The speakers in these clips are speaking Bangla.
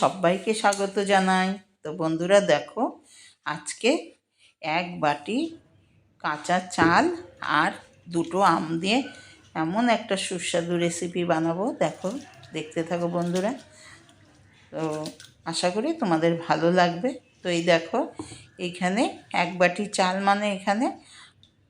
সবাইকে স্বাগত জানাই। তো বন্ধুরা দেখো, আজকে এক বাটি কাঁচা চাল আর দুটো আম দিয়ে এমন একটা সুস্বাদু রেসিপি বানাবো। দেখো, দেখতে থাকো বন্ধুরা। তো আশা করি তোমাদের ভালো লাগবে। তো এই দেখো এইখানে এক বাটি চাল মানে এখানে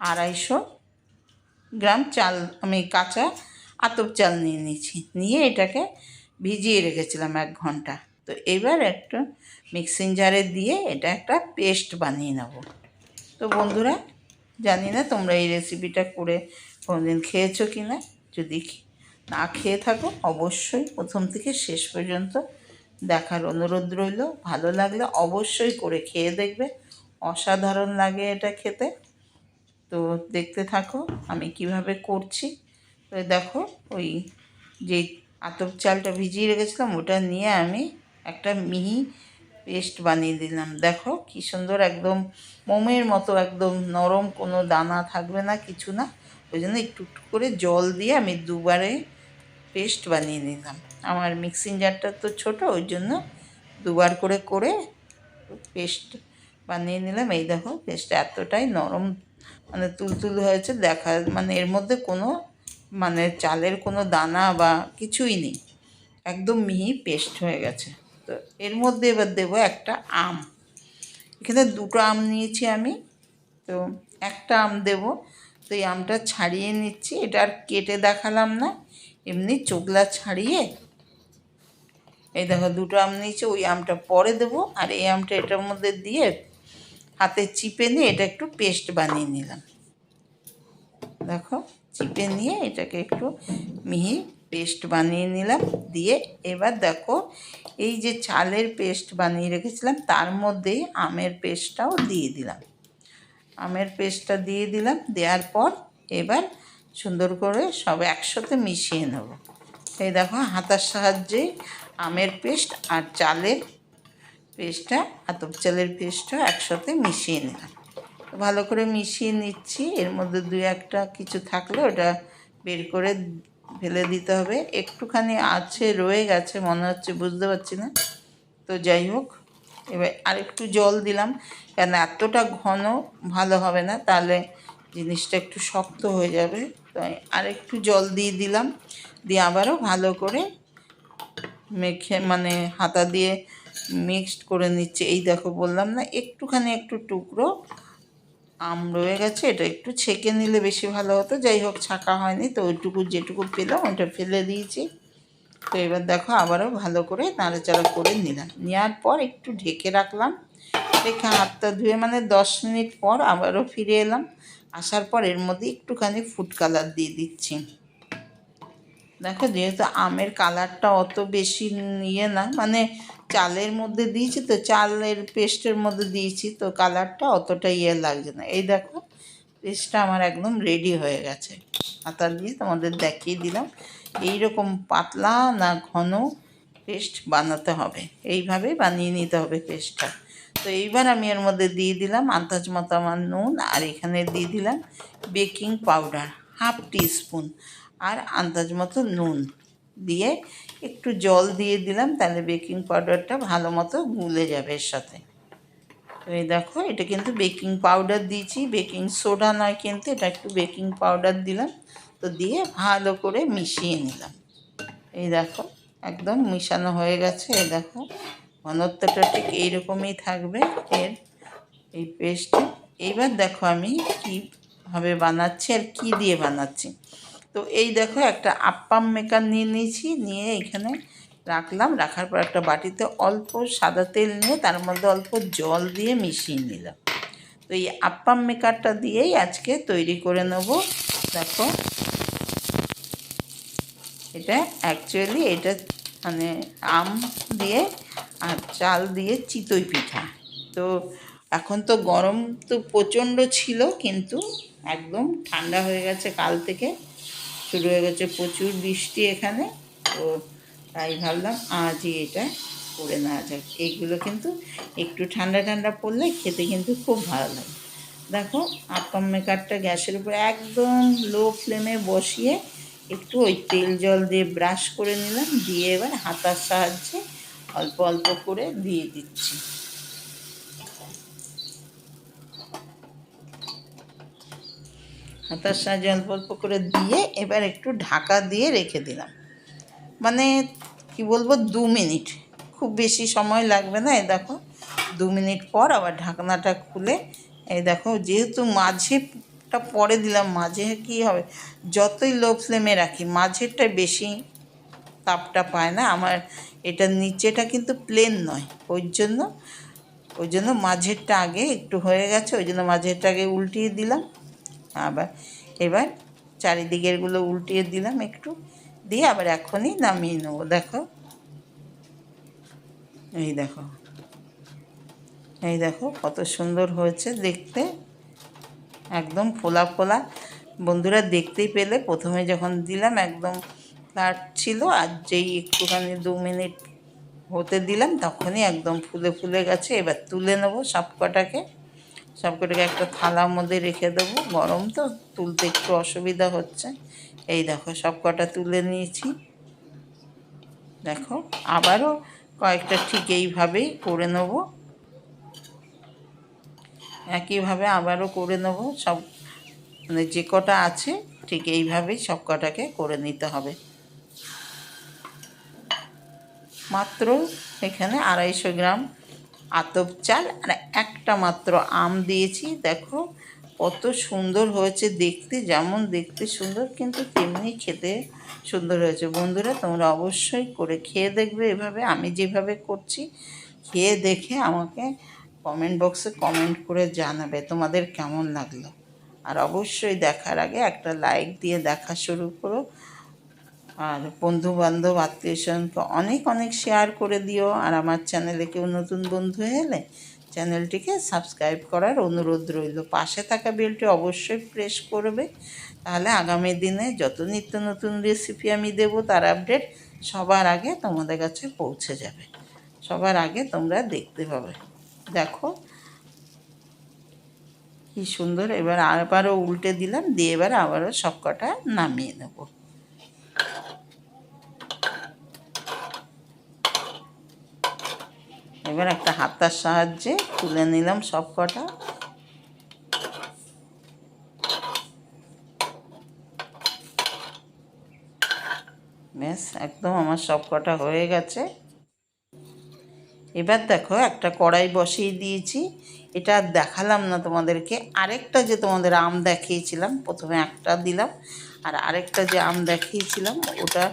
আড়াইশো গ্রাম চাল, আমি কাঁচা আতপ চাল নিয়ে নিয়েছি। নিয়ে এটাকে ভিজিয়ে রেখেছিলাম এক ঘণ্টা। তো এবার একটা মিক্সিং জারে দিয়ে এটা একটা পেস্ট বানিয়ে নেব। তো বন্ধুরা, জানি না তোমরা এই রেসিপিটা করে কোনোদিন খেয়েছো কি না যদি না খেয়ে থাকো, অবশ্যই প্রথম থেকে শেষ পর্যন্ত দেখার অনুরোধ রইল। ভালো লাগলে অবশ্যই করে খেয়ে দেখবে। অসাধারণ লাগে এটা খেতে। তো দেখতে থাকো আমি কীভাবে করছি। তো দেখো ওই যে আতপ চালটা ভিজিয়ে রেখেছিলাম, ওটা নিয়ে আমি একটা মিহি পেস্ট বানিয়ে দিলাম। দেখো কি সুন্দর একদম মোমের মতো একদম নরম কোনো দানা থাকবে না, কিছু না। ওই জন্য একটু একটু করে জল দিয়ে আমি দুবারে পেস্ট বানিয়ে নিলাম। আমার মিক্সিং জারটা তো ছোটো, ওই জন্য দুবার করে করে পেস্ট বানিয়ে নিলাম। এই দেখো পেস্টটা এতটাই নরম মানে তুলতুল হয়েছে, দেখা মানে এর মধ্যে কোনো মানে চালের কোনো দানা বা কিছুই নেই। একদম মিহি পেস্ট হয়ে গেছে। তো এর মধ্যে এবার দেবো একটা আম। এখানে দুটো আম নিয়েছি আমি, তো একটা আম দেব। তো এই আমটা ছাড়িয়ে নিচ্ছি, এটা আর কেটে দেখালাম না, এমনি চোগলা ছাড়িয়ে এই দেখো দুটো আম নিয়েছি, ওই আমটা পরে দেবো, আর এই আমটা এটার মধ্যে দিয়ে হাতে চিপে নিয়ে এটা একটু পেস্ট বানিয়ে নিলাম। দেখো, চিপে নিয়ে এটাকে একটু মিহি পেস্ট বানিয়ে নিলাম, দিয়ে এবার দেখো এই যে চালের পেস্ট বানিয়ে রেখেছিলাম, তার মধ্যেই আমের পেস্টটাও দিয়ে দিলাম। আমের পেস্টটা দিয়ে দিলাম, দেওয়ার পর এবার সুন্দর করে সব একসাথে মিশিয়ে নেব। এই দেখো, হাতার সাহায্যে আমের পেস্ট আর চালের পেস্টটা আতপ চালের পেস্টটা একসাথে মিশিয়ে নিলাম তো ভালো করে মিশিয়ে নিচ্ছি। এর মধ্যে দুই একটা কিছু থাকলে ওটা বের করে ফেলে দিতে হবে। একটুখানি আছে, রয়ে গেছে, মনে হচ্ছে বুঝতে পারছি না। তো যাই হোক, এবার আরেকটু জল দিলাম। কেন এতটা ঘন ভালো হবে না, তাহলে জিনিসটা একটু শক্ত হয়ে যাবে। তাই আরেকটু জল দিয়ে দিলাম। দিয়ে আবারও ভালো করে মেখে মানে হাতা দিয়ে মিক্সড করে নিচ্ছে। এই দেখো বললাম না, একটুখানি একটু টুকরো আম রয়ে গেছে, এটা একটু ছেঁকে নিলে বেশি ভালো হতো। যাই হোক, ছাঁকা হয়নি, তো ওইটুকু যেটুকু পেলাম ওটা ফেলে দিয়েছি। তো এবার দেখো আবারও ভালো করে নাড়াচাড়া করে নিলাম। নেওয়ার পর একটু ঢেকে রাখলাম। রেখে হাতটা ধুয়ে মানে দশ মিনিট পর আবারও ফিরে এলাম। আসার পর এর মধ্যে একটুখানি ফুড কালার দিয়ে দিচ্ছি। দেখো, যেহেতু আমের কালারটা অত বেশি ইয়ে না মানে চালের মধ্যে দিয়েছি তো, চালের পেস্টের মধ্যে দিয়েছি তো কালারটা অতটা ইয়ে লাগছে না। এই দেখো, পেস্টটা আমার একদম রেডি হয়ে গেছে। হাতা দিয়ে তোমাদের দেখিয়ে দিলাম এই রকম পাতলা না ঘন পেস্ট বানাতে হবে। এইভাবে বানিয়ে নিতে হবে পেস্টটা। তো এইবার আমি এর মধ্যে দিয়ে দিলাম আন্দাজ মতো আমার নুন, আর এখানে দিয়ে দিলাম বেকিং পাউডার, হাফ টিস্পুন আর আন্দাজ মতো নুন দিয়ে একটু জল দিয়ে দিলাম, তাহলে বেকিং পাউডারটা ভালো মতো গুলে যাবে এর সাথে। তো এই দেখো, এটা কিন্তু বেকিং পাউডার দিয়েছি। বেকিং সোডা নয় কিন্তু, এটা একটু বেকিং পাউডার দিলাম। তো দিয়ে ভালো করে মিশিয়ে নিলাম। এই দেখো, একদম মিশানো হয়ে গেছে। এই দেখো, ঘনত্বটা ঠিক এইরকমই থাকবে এর, এই পেস্টটা এইবার দেখো আমি কীভাবে বানাচ্ছি আর কী দিয়ে বানাচ্ছি। তো এই দেখো একটা আপ্পাম মেকার নিয়ে নিয়েছি, নিয়ে এখানে রাখলাম। রাখার পর একটা বাটিতে অল্প সাদা তেল নিয়ে তার মধ্যে অল্প জল দিয়ে মিশিয়ে নিলাম। তো এই আপ্পাম মেকারটা দিয়েই আজকে তৈরি করে নেব। দেখো, এটা অ্যাকচুয়ালি এটা মানে আম দিয়ে আর চাল দিয়ে চিতই পিঠা। তো এখন তো গরম তো প্রচণ্ড ছিল, কিন্তু একদম ঠান্ডা হয়ে গেছে কাল থেকে। শুরু হয়ে গেছে প্রচুর বৃষ্টি এখানে, তো তাই ভাবলাম আজই এটা করে নেওয়া যাক। এইগুলো কিন্তু একটু ঠান্ডা ঠান্ডা পড়লে খেতে কিন্তু খুব ভালো লাগে। দেখো আপ্পাম মেকারটা গ্যাসের উপর একদম লো ফ্লেমে বসিয়ে একটু ওই তেল জল দিয়ে ব্রাশ করে নিলাম, দিয়ে এবার হাতার সাহায্যে অল্প অল্প করে দিয়ে দিচ্ছি। হাতার সাহায্যে অল্প অল্প করে দিয়ে এবার একটু ঢাকা দিয়ে রেখে দিলাম। মানে কি বলব, দু মিনিট। খুব বেশি সময় লাগবে না, এই দেখো। দু মিনিট পর আবার ঢাকনাটা খুলে, এই দেখো, যেহেতু মাঝেটা পরে দিলাম, মাঝে কি হবে? যতই লো ফ্লেমে রাখি, মাঝেরটা বেশি তাপটা পায় না। আমার এটা নিচেটা কিন্তু প্লেন নয়। ওই জন্য ওই জন্য মাঝেরটা আগে একটু হয়ে গেছে, ওই জন্য মাঝেরটা আগে উল্টিয়ে দিলাম। আবার এবার চারিদিকেরগুলো উল্টিয়ে দিলাম একটু। দিয়ে আবার এখনই নামিয়ে নেব, দেখো। এই দেখো। এই দেখো কত সুন্দর হয়েছে দেখতে। একদম ফোলা ফোলা। বন্ধুরা দেখতেই পেলে, প্রথমে যখন দিলাম একদম ফ্ল্যাট ছিল, আর যেই একটুখানি দু মিনিট হতে দিলাম, তখনই একদম ফুলে ফুলে গেছে। এবার তুলে নেব সবকটাকে সবকটাকে একটা থালার মধ্যে রেখে দেবো। গরম তো, তুলতে একটু অসুবিধা হচ্ছে। এই দেখো, সবকটা তুলে নিয়েছি। দেখো, আবারও কয়েকটা ঠিক এইভাবেই করে নেব। একইভাবে আবারও করে নেব। সব মানে যে কটা আছে, ঠিক এইভাবেই সব কটাকে করে নিতে হবে। মাত্র এখানে আড়াইশো গ্রাম আতপ চাল, আর একটা মাত্র আম দিয়েছি। দেখো কত সুন্দর হয়েছে দেখতে, যেমন দেখতে সুন্দর, কিন্তু তেমনি খেতে সুন্দর হয়েছে। বন্ধুরা, তোমরা অবশ্যই করে খেয়ে দেখবে এভাবে। আমি যেভাবে করছি, খেয়ে দেখে আমাকে কমেন্ট বক্সে কমেন্ট করে জানাবে তোমাদের কেমন লাগল। আর অবশ্যই দেখার আগে একটা লাইক দিয়ে দেখা শুরু করো। আর বন্ধু বান্ধব আত্মীয় স্বজনকে অনেক অনেক শেয়ার করে দিও। আর আমার চ্যানেলে কেউ নতুন বন্ধু এলে চ্যানেলটিকে সাবস্ক্রাইব করার অনুরোধ রইল। পাশে থাকা বেলটি অবশ্যই প্রেস করবে। তাহলে আগামী দিনে যত নিত্য নতুন রেসিপি আমি দেব, তার আপডেট সবার আগে তোমাদের কাছে পৌঁছে যাবে। সবার আগে তোমরা দেখতে পাবে। দেখো, কি সুন্দর। এবার আবারও উল্টে দিলাম, দিয়ে এবার আবারও সব কটা নামিয়ে নেব। এবার একটা হাতার সাহায্যে তুলে নিলাম সব কটা। ব্যাস, একদম আমার সব কটা হয়ে গেছে। এবার দেখো, একটা কড়াই বসিয়ে দিয়েছি। এটা দেখালাম না তোমাদেরকে। আরেকটা যে তোমাদের আম দেখিয়েছিলাম, প্রথমে একটা দিলাম, আর আরেকটা যে আম দেখিয়েছিলাম, ওটা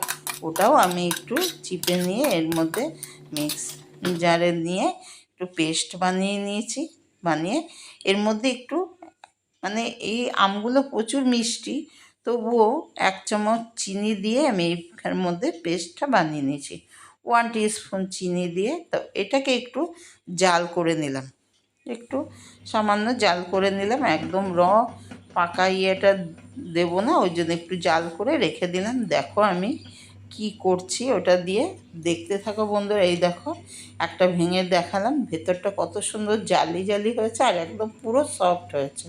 ওটাও আমি একটু চিপে নিয়ে এর মধ্যে মিক্স জারে নিয়ে একটু পেস্ট বানিয়ে নিয়েছি, বানিয়ে এর মধ্যে একটু মানে এই আমগুলো প্রচুর মিষ্টি, তবুও এক চামচ চিনি দিয়ে আমি এর মধ্যে পেস্টটা বানিয়ে নিয়েছি। ওয়ান স্পুন চিনি দিয়ে, তো এটাকে একটু জাল করে নিলাম। একটু সামান্য জাল করে নিলাম, একদম র পাকা ইয়েটা দেবো না, ওই জন্য একটু জাল করে রেখে দিলাম। দেখো আমি কি করছি ওটা দিয়ে দেখতে থাকো বন্ধুরা। এই দেখো, একটা ভেঙে দেখালাম। ভেতরটা কত সুন্দর জালি জালি হয়েছে আর একদম পুরো সফট হয়েছে।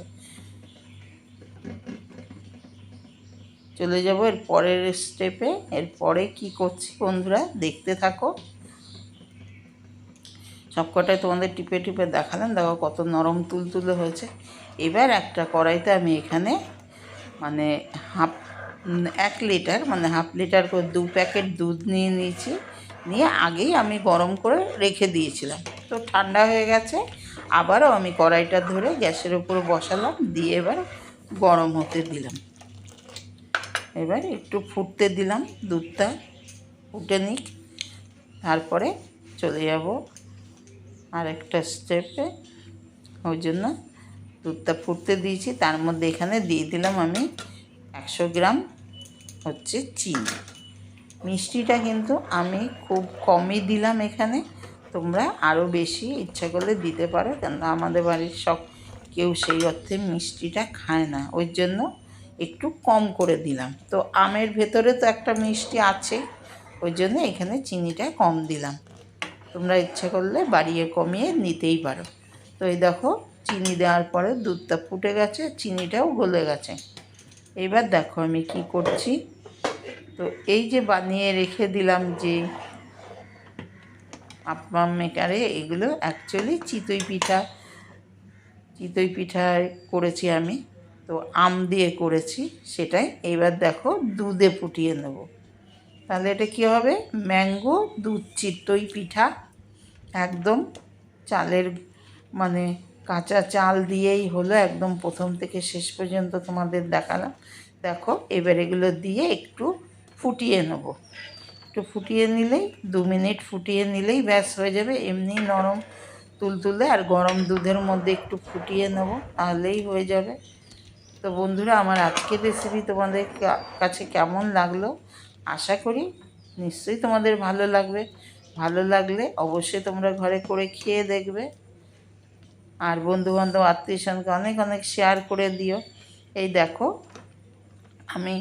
চলে যাব এর পরের স্টেপে এর পরে কি করছি বন্ধুরা? দেখতে থাকো। সবকটাই তোমাদের টিপে টিপে দেখালাম। দেখো কত নরম তুলতুলে হয়েছে। এবার একটা কড়াইতে আমি এখানে মানে হাফ এক লিটার মানে হাফ লিটার করে দু প্যাকেট দুধ নিয়ে নিয়েছি। নিয়ে আগেই আমি গরম করে রেখে দিয়েছিলাম। তো ঠান্ডা হয়ে গেছে, আবারও আমি কড়াইটা ধরে গ্যাসের উপর বসালাম, দিয়ে এবার গরম হতে দিলাম। এবার একটু ফুটতে দিলাম দুধটা, ফুটে নিক। তারপরে চলে যাব আরেকটা স্টেপে। ওই জন্য দুধটা ফুটতে দিয়েছি, তার মধ্যে এখানে দিয়ে দিলাম আমি একশো গ্রাম হচ্ছে চিনি। মিষ্টিটা কিন্তু আমি খুব কমই দিলাম এখানে। তোমরা আরও বেশি ইচ্ছা করলে দিতে পারো কেন আমাদের বাড়ির সব কেউ সেই অর্থে মিষ্টিটা খায় না। ওই জন্য একটু কম করে দিলাম। তো আমের ভেতরে তো একটা মিষ্টি আছে, ওই জন্য এখানে চিনিটা কম দিলাম। তোমরা ইচ্ছা করলে বাড়িয়ে কমিয়ে নিতেই পারো। তো এই দেখো, চিনি দেওয়ার পরে দুধটা ফুটে গেছে, চিনিটাও গলে গেছে। এবার দেখো আমি কি করছি। তো এই যে বানিয়ে রেখে দিলাম যে আপ্পাম মেকারে, এগুলো অ্যাকচুয়ালি চিতই পিঠা। চিতই পিঠা করেছি আমি। তো আম দিয়ে করেছি সেটাই। এবার দেখো দুধে ফুটিয়ে নেব। তাহলে এটা কী হবে? ম্যাঙ্গো দুধ চিতই পিঠা। একদম চালের মানে কাঁচা চাল দিয়েই হলো একদম প্রথম থেকে শেষ পর্যন্ত তোমাদের দেখালাম। দেখো, এবার এগুলো দিয়ে একটু ফুটিয়ে নেব। একটু ফুটিয়ে নিলেই, দু মিনিট ফুটিয়ে নিলেই ব্যাস হয়ে যাবে। এমনি নরম তুলতুলে আর গরম দুধের মধ্যে একটু ফুটিয়ে নেব, তাহলেই হয়ে যাবে। তো বন্ধুরা, আমার আজকের রেসিপি তোমাদের কাছে কেমন লাগল? আশা করি নিশ্চয়ই তোমাদের ভালো লাগবে। ভালো লাগলে অবশ্যই তোমরা ঘরে করে খেয়ে দেখবে। আর বন্ধুবান্ধব আত্মীয় স্বজনকে অনেক অনেক শেয়ার করে দিও। এই দেখো, আমি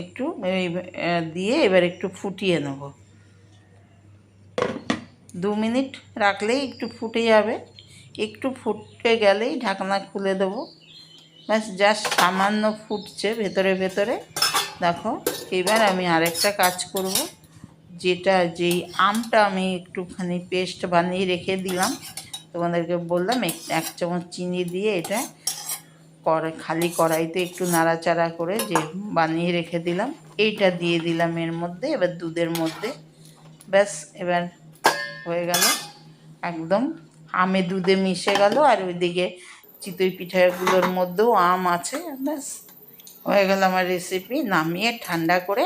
একটু দিয়ে এবার একটু ফুটিয়ে নেব। দু মিনিট রাখলেই একটু ফুটে যাবে। একটু ফুটে গেলেই ঢাকনা খুলে দেবো। ব্যাস জাস্ট সামান্য ফুটছে ভেতরে ভেতরে। দেখো, এবার আমি আরেকটা কাজ করব। যেটা, যেই আমটা আমি একটুখানি পেস্ট বানিয়ে রেখে দিলাম তোমাদেরকে বললাম এক এক চামচ চিনি দিয়ে এটা কড়াই, খালি কড়াইতে একটু নাড়াচাড়া করে যে বানিয়ে রেখে দিলাম, এইটা দিয়ে দিলাম এর মধ্যে, এবার দুধের মধ্যে। ব্যাস, এবার হয়ে গেল। একদম আমে দুধে মিশে গেল, আর ওইদিকে চিতই পিঠাগুলোর মধ্যেও আম আছে, ব্যাস। হয়ে গেল আমার রেসিপি নামিয়ে ঠান্ডা করে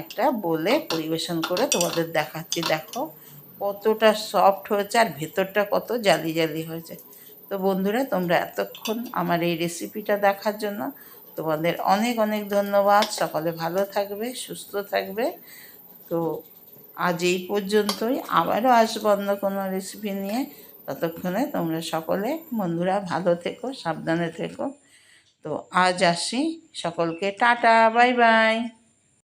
একটা বলে পরিবেশন করে তোমাদের দেখাচ্ছি, দেখো। কতটা সফট হয়েছে আর ভেতরটা কত জালি জালি হয়েছে। তো বন্ধুরা, তোমরা এতক্ষণ আমার এই রেসিপিটা দেখার জন্য তোমাদের অনেক অনেক ধন্যবাদ। সকলে ভালো থাকবে, সুস্থ থাকবে। তো আজ এই পর্যন্তই। আবারও আসব অন্য কোনো রেসিপি নিয়ে। ততক্ষণে তোমরা সকলে বন্ধুরা ভালো থেকো, সাবধানে থেকো। তো আজ আসি। সকলকে টাটা, বাই বাই।